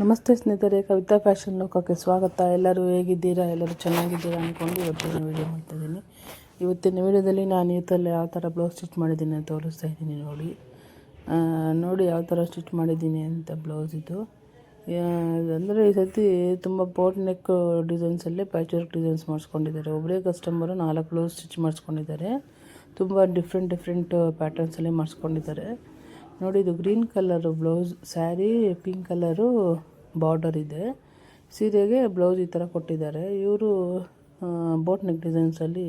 ನಮಸ್ತೆ ಸ್ನೇಹಿತರೆ, ಕವಿತಾ ಫ್ಯಾಷನ್ ಲೋಕಕ್ಕೆ ಸ್ವಾಗತ. ಎಲ್ಲರೂ ಹೇಗಿದ್ದೀರಾ? ಎಲ್ಲರೂ ಚೆನ್ನಾಗಿದ್ದೀರಾ ಅಂದ್ಕೊಂಡು ಇವತ್ತಿನ ವೀಡಿಯೋ ಮಾಡ್ತಾಯಿದ್ದೀನಿ ಇವತ್ತಿನ ವೀಡಿಯೋದಲ್ಲಿ ನಾನು ಇವತ್ತಲ್ಲಿ ಯಾವ ಥರ ಬ್ಲೌಸ್ ಸ್ಟಿಚ್ ಮಾಡಿದ್ದೀನಿ ಅಂತ ತೋರಿಸ್ತಾ ಇದ್ದೀನಿ ನೋಡಿ. ನೋಡಿ ಯಾವ ಥರ ಸ್ಟಿಚ್ ಮಾಡಿದ್ದೀನಿ ಅಂತ ಬ್ಲೌಸ್ ಇದು. ಅಂದರೆ ಈ ಸತಿ ತುಂಬ ಬೋಟ್ ನೆಕ್ ಡಿಸೈನ್ಸಲ್ಲೇ ಪ್ಯಾಚ್ ವರ್ಕ್ ಡಿಸೈನ್ಸ್ ಮಾಡಿಸ್ಕೊಂಡಿದ್ದಾರೆ. ಒಬ್ಬರೇ ಕಸ್ಟಮರು ನಾಲ್ಕು ಬ್ಲೌಸ್ ಸ್ಟಿಚ್ ಮಾಡಿಸ್ಕೊಂಡಿದ್ದಾರೆ. ತುಂಬ ಡಿಫ್ರೆಂಟ್ ಡಿಫ್ರೆಂಟ್ ಪ್ಯಾಟರ್ನ್ಸಲ್ಲೇ ಮಾಡಿಸ್ಕೊಂಡಿದ್ದಾರೆ. ನೋಡಿ, ಇದು green colour blouse sari pink colour border ಇದೆ. ಸೀರೆಗೆ ಬ್ಲೌಸ್ ಈ ಥರ ಕೊಟ್ಟಿದ್ದಾರೆ. ಇವರು ಬೋಟ್ ನೆಕ್ ಡಿಸೈನ್ಸಲ್ಲಿ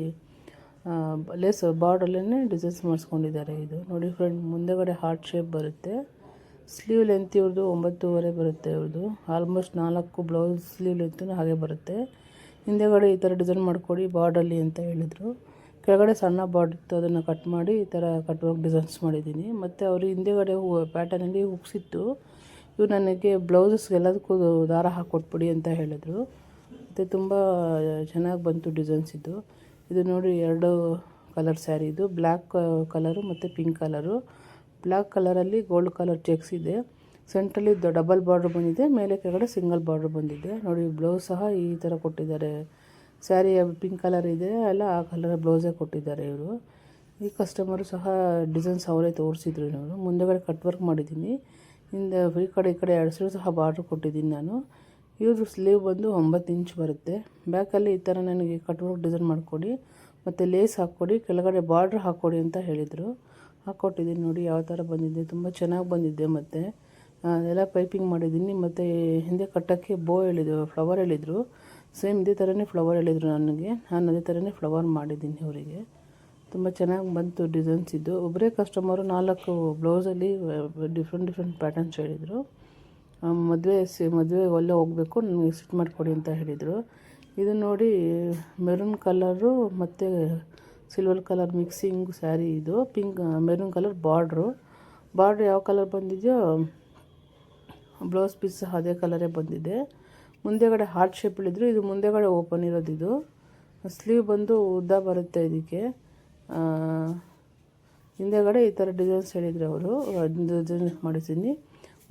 ಲೇಸ್ ಬಾರ್ಡರ್ಲೇ ಡಿಸೈನ್ಸ್ ಮಾಡಿಸ್ಕೊಂಡಿದ್ದಾರೆ ಇದು. ನೋಡಿ ಫ್ರೆಂಡ್, ಮುಂದೆಗಡೆ ಹಾರ್ಟ್ ಶೇಪ್ ಬರುತ್ತೆ. ಸ್ಲೀವ್ ಲೆಂತ್ ಇವ್ರದ್ದು ಒಂಬತ್ತೂವರೆ ಬರುತ್ತೆ ಇವ್ರದ್ದು ಆಲ್ಮೋಸ್ಟ್ ನಾಲ್ಕು ಬ್ಲೌಸ್ ಸ್ಲೀವ್ ಲೆಂತೂ ಹಾಗೆ ಬರುತ್ತೆ. ಹಿಂದೆಗಡೆ ಈ ಥರ ಡಿಸೈನ್ ಮಾಡಿಕೊಡಿ ಬಾರ್ಡರ್ಲಿ ಅಂತ ಹೇಳಿದರು. ಕೆಳಗಡೆ ಸಣ್ಣ ಬಾರ್ಡ್ ಇತ್ತು, ಅದನ್ನು ಕಟ್ ಮಾಡಿ ಈ ಥರ ಕಟ್ ಡಿಸೈನ್ಸ್ ಮಾಡಿದ್ದೀನಿ. ಮತ್ತು ಅವರು ಹಿಂದೆಗಡೆ ಹೂ, ಪ್ಯಾಟರ್ನಲ್ಲಿ ಹುಕ್ಸಿತ್ತು ಇವು ನನಗೆ ಬ್ಲೌಸಸ್ ಎಲ್ಲದಕ್ಕೂ ದಾರ ಹಾಕ್ಕೊಟ್ಬಿಡಿ ಅಂತ ಹೇಳಿದರು. ಮತ್ತು ತುಂಬ ಚೆನ್ನಾಗಿ ಬಂತು ಡಿಸೈನ್ಸ್ ಇದು. ಇದು ನೋಡಿ ಎರಡು ಕಲರ್ ಸ್ಯಾರಿ ಇದು. ಬ್ಲ್ಯಾಕ್ ಕಲರು ಮತ್ತು ಪಿಂಕ್ ಕಲರು. ಬ್ಲ್ಯಾಕ್ ಕಲರಲ್ಲಿ ಗೋಲ್ಡ್ ಕಲರ್ ಚೆಕ್ಸ್ ಇದೆ. ಸೆಂಟ್ರಲ್ಲಿ ಡಬಲ್ ಬಾರ್ಡ್ರ್ ಬಂದಿದೆ. ಮೇಲೆ ಕೆಳಗಡೆ ಸಿಂಗಲ್ ಬಾರ್ಡ್ರ್ ಬಂದಿದೆ. ನೋಡಿ ಬ್ಲೌಸ್ ಸಹ ಈ ಥರ ಕೊಟ್ಟಿದ್ದಾರೆ. ಸ್ಯಾರಿ ಪಿಂಕ್ ಕಲರ್ ಇದೆ. ಎಲ್ಲ ಆ ಕಲರ್ ಬ್ಲೌಸೇ ಕೊಟ್ಟಿದ್ದಾರೆ ಇವರು. ಈ ಕಸ್ಟಮರು ಸಹ ಡಿಸೈನ್ಸ್ ಅವರೇ ತೋರಿಸಿದ್ರು ಇವರು. ಮುಂದೆಗಡೆ ಕಟ್ ವರ್ಕ್ ಮಾಡಿದ್ದೀನಿ. ಹಿಂದೆ ಈ ಕಡೆ ಈ ಕಡೆ ಎರಡು ಸಹ ಬಾರ್ಡ್ರ್ ಕೊಟ್ಟಿದ್ದೀನಿ ನಾನು. ಇವ್ರದ್ದು ಸ್ಲೀವ್ ಬಂದು ಒಂಬತ್ತು ಇಂಚ್ ಬರುತ್ತೆ. ಬ್ಯಾಕಲ್ಲಿ ಈ ಥರ ನನಗೆ ಕಟ್ ವರ್ಕ್ ಡಿಸೈನ್ ಮಾಡಿಕೊಡಿ, ಮತ್ತು ಲೇಸ್ ಹಾಕ್ಕೊಡಿ, ಕೆಳಗಡೆ ಬಾರ್ಡ್ರ್ ಹಾಕ್ಕೊಡಿ ಅಂತ ಹೇಳಿದರು. ಹಾಕ್ಕೊಟ್ಟಿದ್ದೀನಿ ನೋಡಿ ಯಾವ ಥರ ಬಂದಿದೆ. ತುಂಬ ಚೆನ್ನಾಗಿ ಬಂದಿದೆ ಮತ್ತು. ಎಲ್ಲ ಪೈಪಿಂಗ್ ಮಾಡಿದ್ದೀನಿ. ಮತ್ತು ಹಿಂದೆ ಕಟ್ಟೋಕ್ಕೆ ಬೋ ಹೇಳಿದ್ರು, ಫ್ಲವರ್ ಹೇಳಿದರು. ಸೇಮ್ ಇದೇ ಥರನೇ ಫ್ಲವರ್ ಹೇಳಿದರು ನನಗೆ. ನಾನು ಅದೇ ಥರನೇ ಫ್ಲವರ್ ಮಾಡಿದ್ದೀನಿ ಅವರಿಗೆ. ತುಂಬ ಚೆನ್ನಾಗಿ ಬಂತು ಡಿಸೈನ್ಸ್ ಇದ್ದು ಒಬ್ಬರೇ ಕಸ್ಟಮರು ನಾಲ್ಕು ಬ್ಲೌಸಲ್ಲಿ ಡಿಫ್ರೆಂಟ್ ಡಿಫ್ರೆಂಟ್ ಪ್ಯಾಟರ್ನ್ಸ್ ಹೇಳಿದರು. ಮದುವೆ ಸಿ, ಮದುವೆ ಒಳ್ಳೆ ಹೋಗಬೇಕು ನನಗೆ ಸ್ಟಿಚ್ ಮಾಡಿಕೊಡಿ ಅಂತ ಹೇಳಿದರು. ಇದು ನೋಡಿ ಮೆರೂನ್ ಕಲರು ಮತ್ತು ಸಿಲ್ವರ್ ಕಲರ್ ಮಿಕ್ಸಿಂಗ್ ಸ್ಯಾರಿ ಇದು. Pink maroon colour border border ಯಾವ ಕಲರ್ ಬಂದಿದೆಯೋ ಬ್ಲೌಸ್ ಪೀಸ್ ಅದೇ ಕಲರೇ ಬಂದಿದೆ. ಮುಂದೆಗಡೆ ಹಾರ್ಟ್ ಶೇಪ್ ಇಳಿದ್ರು ಇದು ಮುಂದೆಗಡೆ ಓಪನ್ ಇರೋದಿದು ಸ್ಲೀವ್ ಬಂದು ಉದ್ದ ಬರುತ್ತೆ ಇದಕ್ಕೆ. ಹಿಂದೆಗಡೆ ಈ ಥರ ಡಿಸೈನ್ಸ್ ಹೇಳಿದ್ರು ಅವರು. ಡಿಸೈನ್ ಮಾಡಿದ್ದೀನಿ.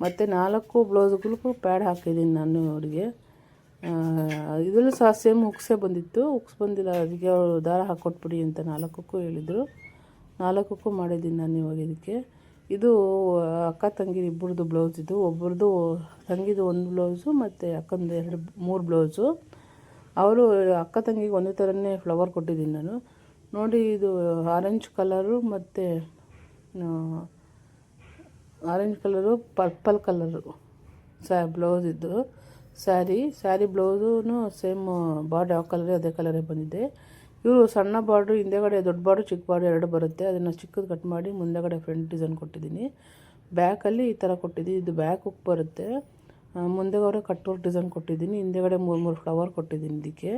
ಮತ್ತು ನಾಲ್ಕು ಬ್ಲೌಸ್ಗಳಿಗೂ ಪ್ಯಾಡ್ ಹಾಕಿದ್ದೀನಿ ನಾನು ಅವರಿಗೆ. ಇದರಲ್ಲೂ ಸಹ ಸೇಮ್ ಹುಕ್ಸೇ ಬಂದಿತ್ತು. ಹುಕ್ಸ್ ಬಂದಿಲ್ಲ, ಅದಕ್ಕೆ ಅವರು ದಾರ ಹಾಕ್ಕೊಟ್ಬಿಡಿ ಅಂತ ನಾಲ್ಕಕ್ಕೂ ಹೇಳಿದರು. ನಾಲ್ಕಕ್ಕೂ ಮಾಡಿದ್ದೀನಿ ನಾನು ಇವಾಗ ಇದಕ್ಕೆ. ಇದು ಅಕ್ಕ ತಂಗಿ ಇಬ್ಬರದು ಬ್ಲೌಸ್ ಇದು. ಒಬ್ಬರದು ತಂಗಿದು ಒಂದು ಬ್ಲೌಸು, ಮತ್ತು ಅಕ್ಕಂದು ಎರಡು, ಮೂರು ಬ್ಲೌಸು. ಅವರು ಅಕ್ಕ ತಂಗಿಗೆ ಒಂದೇ ಥರನೇ ಫ್ಲವರ್ ಕೊಟ್ಟಿದ್ದೀನಿ ನಾನು. ನೋಡಿ, ಇದು ಆರೆಂಜ್ ಕಲರು ಮತ್ತು ಆರೆಂಜ್ ಕಲರು ಪರ್ಪಲ್ ಕಲರು ಸ್ಯಾ ಬ್ಲೌಸ್ ಇದ್ದು ಸ್ಯಾರಿ ಸ್ಯಾರಿ ಬ್ಲೌಸೂ ಸೇಮ್ ಬಾರ್ಡ್ರ್ ಯಾವ ಕಲರೇ ಅದೇ ಕಲರೇ ಬಂದಿದೆ. ಇವರು ಸಣ್ಣ ಬಾರ್ಡ್ರು ಹಿಂದೆಗಡೆ ದೊಡ್ಡ ಬಾರ್ಡ್ರು ಚಿಕ್ಕ ಬಾರ್ಡ್ರು ಎರಡು ಬರುತ್ತೆ. ಅದನ್ನು ಚಿಕ್ಕದು ಕಟ್ ಮಾಡಿ ಮುಂದೆಗಡೆ ಫ್ರಂಟ್ ಡಿಸೈನ್ ಕೊಟ್ಟಿದ್ದೀನಿ. ಬ್ಯಾಕಲ್ಲಿ ಈ ಥರ ಕೊಟ್ಟಿದ್ದೀನಿ. ಇದು ಬ್ಯಾಕ್ ಬರುತ್ತೆ. ಮುಂದೆಗಡೆ ಕಟ್ ವರ್ಕ್ ಡಿಸೈನ್ ಕೊಟ್ಟಿದ್ದೀನಿ. ಹಿಂದೆಗಡೆ ಮೂರು ಮೂರು ಫ್ಲವರ್ ಕೊಟ್ಟಿದ್ದೀನಿ ಇದಕ್ಕೆ.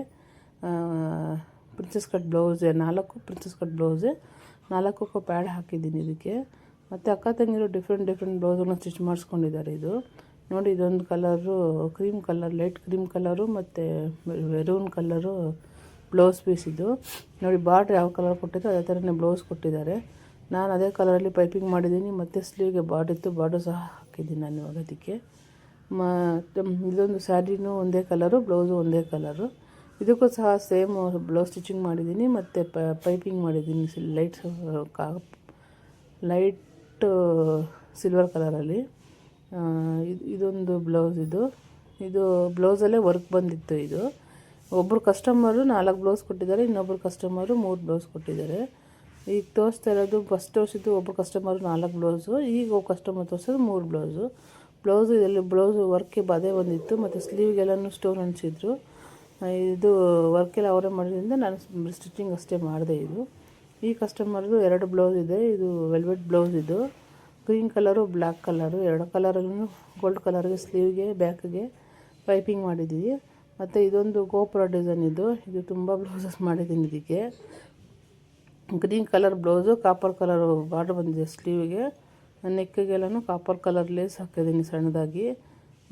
ಪ್ರಿನ್ಸಸ್ ಕಟ್ ಬ್ಲೌಸೆ ನಾಲ್ಕು ಪ್ರಿನ್ಸಸ್ ಕಟ್ ಬ್ಲೌಸೆ ನಾಲ್ಕಕ್ಕೂ ಪ್ಯಾಡ್ ಹಾಕಿದ್ದೀನಿ ಇದಕ್ಕೆ. ಮತ್ತು ಅಕ್ಕ ತಂಗಿರೋ ಡಿಫ್ರೆಂಟ್ ಡಿಫ್ರೆಂಟ್ ಬ್ಲೌಸನ್ನು ಸ್ಟಿಚ್ ಮಾಡಿಸ್ಕೊಂಡಿದ್ದಾರೆ ಇದು. ನೋಡಿ, ಇದೊಂದು colour cream colour light cream colour ಮತ್ತು ಮೆರೂನ್ ಕಲರು ಬ್ಲೌಸ್ ಪೀಸ್ ಇದು. ನೋಡಿ, ಬಾರ್ಡ್ರ್ ಯಾವ ಕಲರ್ ಕೊಟ್ಟಿದ್ದು ಅದೇ ಥರನೇ ಬ್ಲೌಸ್ ಕೊಟ್ಟಿದ್ದಾರೆ. ನಾನು ಅದೇ ಕಲರಲ್ಲಿ ಪೈಪಿಂಗ್ ಮಾಡಿದ್ದೀನಿ, ಮತ್ತು ಸ್ಲೀವ್ಗೆ ಬಾರ್ಡ್ ಇತ್ತು, ಬಾರ್ಡು ಸಹ ಹಾಕಿದ್ದೀನಿ ನಾನು ಇವಾಗ ಅದಕ್ಕೆ. ಮತ್ತು ಇದೊಂದು ಸ್ಯಾರಿನೂ ಒಂದೇ ಕಲರು ಬ್ಲೌಸು ಒಂದೇ ಕಲರು ಇದಕ್ಕೂ ಸಹ ಸೇಮ್ ಬ್ಲೌಸ್ ಸ್ಟಿಚಿಂಗ್ ಮಾಡಿದ್ದೀನಿ, ಮತ್ತು ಪೈಪಿಂಗ್ ಮಾಡಿದ್ದೀನಿ ಲೈಟ್, ಕಾ, ಲೈಟ್, ಸಿಲ್ವರ್ ಕಲರಲ್ಲಿ. ಇದು, ಇದೊಂದು ಬ್ಲೌಸ್ ಇದು. ಇದು ಬ್ಲೌಸಲ್ಲೇ ವರ್ಕ್ ಬಂದಿತ್ತು ಇದು. ಒಬ್ಬರು ಕಸ್ಟಮರು ನಾಲ್ಕು ಬ್ಲೌಸ್ ಕೊಟ್ಟಿದ್ದಾರೆ ಇನ್ನೊಬ್ಬರು ಕಸ್ಟಮರು ಮೂರು ಬ್ಲೌಸ್ ಕೊಟ್ಟಿದ್ದಾರೆ. ಈಗ ತೋರಿಸ್ತಾ ಇರೋದು, ಫಸ್ಟ್ ತೋರಿಸಿದ್ದು ಒಬ್ಬರು ಕಸ್ಟಮರು ನಾಲ್ಕು ಬ್ಲೌಸು, ಈಗ ಒಬ್ಬ ಕಸ್ಟಮರ್ ತೋರಿಸೋದು ಮೂರು ಬ್ಲೌಸು. ಬ್ಲೌಸು ಇದರಲ್ಲಿ, ಬ್ಲೌಸು ವರ್ಕ್ಗೆ ಬದೇ ಬಂದಿತ್ತು, ಮತ್ತು ಸ್ಲೀವ್ಗೆಲ್ಲನೂ ಸ್ಟೋನ್ ಅನಿಸಿದ್ರು ಇದು ವರ್ಕೆಲ್ಲ ಅವರೇ ಮಾಡಿದ್ರಿಂದ ನಾನು ಸ್ಟಿಚಿಂಗ್ ಅಷ್ಟೇ ಮಾಡಿದೆ ಇದು. ಈ ಕಸ್ಟಮರ್ದು ಎರಡು ಬ್ಲೌಸ್ ಇದೆ, ಇದು ವೆಲ್ವೆಟ್ ಬ್ಲೌಸ್ ಇದು. ಗ್ರೀನ್ ಕಲರು ಬ್ಲ್ಯಾಕ್ ಕಲರು ಎರಡು ಕಲರಲ್ಲೂ ಗೋಲ್ಡ್ ಕಲರ್ಗೆ ಸ್ಲೀವ್ಗೆ ಬ್ಯಾಕ್ಗೆ ಪೈಪಿಂಗ್ ಮಾಡಿದ್ದೀವಿ. ಮತ್ತು ಇದೊಂದು ಗೋಪುರ ಡಿಸೈನ್ ಇದು. ಇದು ತುಂಬ ಬ್ಲೌಸಸ್ ಮಾಡಿದ್ದೀನಿ ಇದಕ್ಕೆ. Green colour blouse copper colour border ಬಂದಿದೆ ಸ್ಲೀವ್ಗೆ ನೆಕ್ಕಿಗೆಲ್ಲನೂ ಕಾಪರ್ ಕಲರ್ ಲೇಸ್ ಹಾಕಿದ್ದೀನಿ ಸಣ್ಣದಾಗಿ.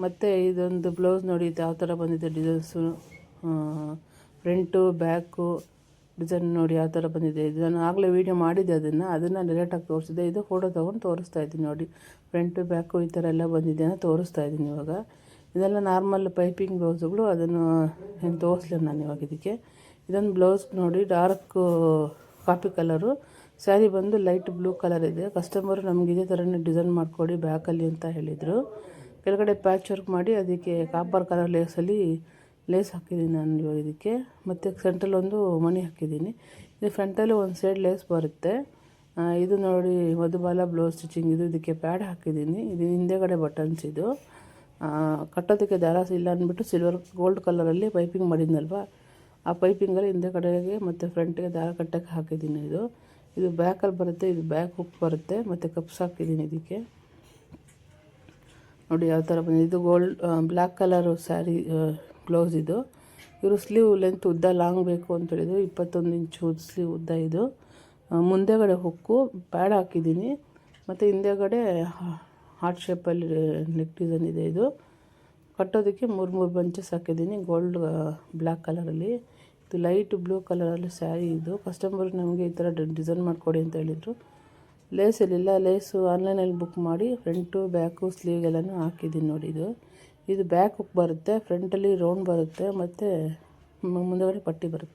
ಮತ್ತು ಇದೊಂದು ಬ್ಲೌಸ್ ನೋಡಿ ಯಾವ ಥರ ಬಂದಿದೆ ಡಿಸೈನ್ಸು ಫ್ರಂಟು ಬ್ಯಾಕು ಡಿಸೈನ್ ನೋಡಿ ಯಾವ ಥರ ಬಂದಿದೆ. ಇದು ನಾನು ಆಗಲೇ ವೀಡಿಯೋ ಮಾಡಿದ್ದೆ ಅದನ್ನು. ಅದನ್ನು ಡೈರೆಕ್ಟಾಗಿ ತೋರಿಸಿದೆ ಇದು ಫೋಟೋ ತೊಗೊಂಡು ತೋರಿಸ್ತಾ ಇದ್ದೀನಿ ನೋಡಿ. ಫ್ರಂಟು ಬ್ಯಾಕು ಈ ಥರ ಎಲ್ಲ ಬಂದಿದೆ ಅಂತ ತೋರಿಸ್ತಾ ಇದ್ದೀನಿ ಇವಾಗ. ಇದೆಲ್ಲ ನಾರ್ಮಲ್ ಪೈಪಿಂಗ್ ಬ್ಲೌಸ್ಗಳು ಅದನ್ನು ಏನು ತೋರಿಸ್ಲಿಲ್ಲ ನಾನು ಇವಾಗ ಇದಕ್ಕೆ. ಇದೊಂದು ಬ್ಲೌಸ್ ನೋಡಿ ಡಾರ್ಕ್ ಕಾಪಿ ಕಲರು ಸ್ಯಾರಿ ಬಂದು ಲೈಟ್ ಬ್ಲೂ ಕಲರ್ ಇದೆ. ಕಸ್ಟಮರು ನಮ್ಗೆ ಇದೇ ಥರನೇ ಡಿಸೈನ್ ಮಾಡಿಕೊಡಿ ಬ್ಯಾಕಲ್ಲಿ ಅಂತ ಹೇಳಿದರು. ಕೆಳಗಡೆ ಪ್ಯಾಚ್ ವರ್ಕ್ ಮಾಡಿ ಅದಕ್ಕೆ ಕಾಪರ್ ಕಲರ್ ಲೇಸಲ್ಲಿ ಲೇಸ್ ಹಾಕಿದ್ದೀನಿ ನಾನು ಇದಕ್ಕೆ. ಮತ್ತು ಸೆಂಟ್ರಲ್ಲಿ ಒಂದು ಮಣಿ ಹಾಕಿದ್ದೀನಿ. ಇದು ಫ್ರಂಟಲ್ಲಿ ಒಂದು ಸೈಡ್ ಲೇಸ್ ಬರುತ್ತೆ. ಇದು ನೋಡಿ, ಮಧುಬಾಲ ಬ್ಲೌಸ್ ಸ್ಟಿಚಿಂಗ್ ಇದು ಇದಕ್ಕೆ ಪ್ಯಾಡ್ ಹಾಕಿದ್ದೀನಿ. ಇದು ಹಿಂದೆಗಡೆ ಬಟನ್ಸ್ ಇದು. ಕಟ್ಟೋದಕ್ಕೆ ದಾರ ಇಲ್ಲ ಅಂದ್ಬಿಟ್ಟು ಸಿಲ್ವರ್ ಗೋಲ್ಡ್ ಕಲರಲ್ಲಿ ಪೈಪಿಂಗ್ ಮಾಡಿದ್ನಲ್ವ? ಆ ಪೈಪಿಂಗಲ್ಲಿ ಹಿಂದೆ ಕಡೆಗೆ ಮತ್ತು ಫ್ರಂಟಿಗೆ ದಾರ ಕಟ್ಟಕ್ಕೆ ಹಾಕಿದ್ದೀನಿ ಇದು. ಇದು ಬ್ಯಾಕಲ್ಲಿ ಬರುತ್ತೆ, ಇದು ಬ್ಯಾಕ್ ಹುಕ್ ಬರುತ್ತೆ, ಮತ್ತು ಕಪ್ಸ್ ಹಾಕಿದ್ದೀನಿ ಇದಕ್ಕೆ. ನೋಡಿ ಯಾವ ಥರ ಬಂದಿದೆ. ಇದು gold black colour sari blouse ಇದು. ಇವರು ಸ್ಲೀವ್ ಲೆಂತ್ ಉದ್ದ ಲಾಂಗ್ ಬೇಕು ಅಂತ ಹೇಳಿದ್ರು. ಇಪ್ಪತ್ತೊಂದು ಇಂಚು ಸ್ಲೀವ್ ಉದ್ದ ಇದು. ಮುಂದೆಗಡೆ ಹುಕ್ಕು ಪ್ಯಾಡ್ ಹಾಕಿದ್ದೀನಿ. ಮತ್ತು ಹಿಂದೆಗಡೆ ಹಾರ್ಟ್ ಶೇಪಲ್ಲಿ ನೆಕ್ ಡಿಸೈನ್ ಇದೆ ಇದು. ಕಟ್ಟೋದಕ್ಕೆ ಮೂರು ಮೂರು ಬಂಚಸ್ ಹಾಕಿದ್ದೀನಿ. ಗೋಲ್ಡ್ ಬ್ಲ್ಯಾಕ್ ಕಲರಲ್ಲಿ ಇದು ಲೈಟ್ ಬ್ಲೂ ಕಲರಲ್ಲಿ ಸ್ಯಾರಿ ಇದು. ಕಸ್ಟಮರ್ ನಮಗೆ ಈ ಥರ ಡಿಸೈನ್ ಮಾಡಿಕೊಡಿ ಅಂತ ಹೇಳಿದರು. ಲೇಸ್ ಇರಲಿಲ್ಲ ಲೇಸು ಆನ್ಲೈನಲ್ಲಿ ಬುಕ್ ಮಾಡಿ ಫ್ರಂಟು ಬ್ಯಾಕು ಸ್ಲೀವ್ಗೆಲ್ಲನೂ ಹಾಕಿದ್ದೀನಿ ನೋಡಿ ಇದು. ಇದು ಬ್ಯಾಕ್ ಹುಕ್ ಬರುತ್ತೆ ಫ್ರಂಟಲ್ಲಿ ರೌಂಡ್ ಬರುತ್ತೆ ಮತ್ತು ಮುಂದುಗಡೆ ಪಟ್ಟಿ ಬರುತ್ತೆ.